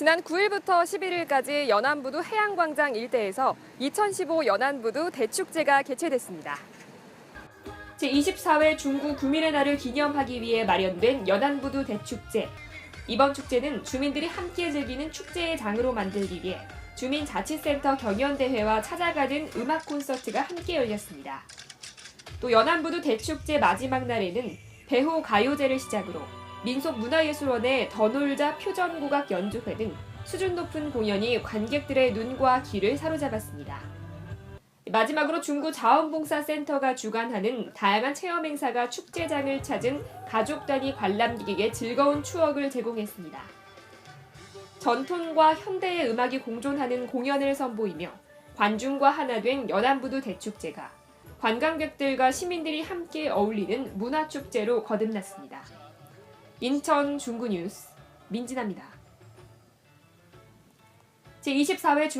지난 9일부터 11일까지 연안부두 해양광장 일대에서 2015 연안부두 대축제가 개최됐습니다. 제24회 중구 구민의 날을 기념하기 위해 마련된 연안부두 대축제. 이번 축제는 주민들이 함께 즐기는 축제의 장으로 만들기 위해 주민자치센터 경연대회와 찾아가는 음악 콘서트가 함께 열렸습니다. 또 연안부두 대축제 마지막 날에는 배호 가요제를 시작으로 민속문화예술원의 더 놀자 표전국악 연주회 등 수준 높은 공연이 관객들의 눈과 귀를 사로잡았습니다. 마지막으로 중구 자원봉사센터가 주관하는 다양한 체험 행사가 축제장을 찾은 가족 단위 관람객에게 즐거운 추억을 제공했습니다. 전통과 현대의 음악이 공존하는 공연을 선보이며 관중과 하나 된 연안부두 대축제가 관광객들과 시민들이 함께 어울리는 문화축제로 거듭났습니다. 인천 중구 뉴스 민진아입니다. 제24회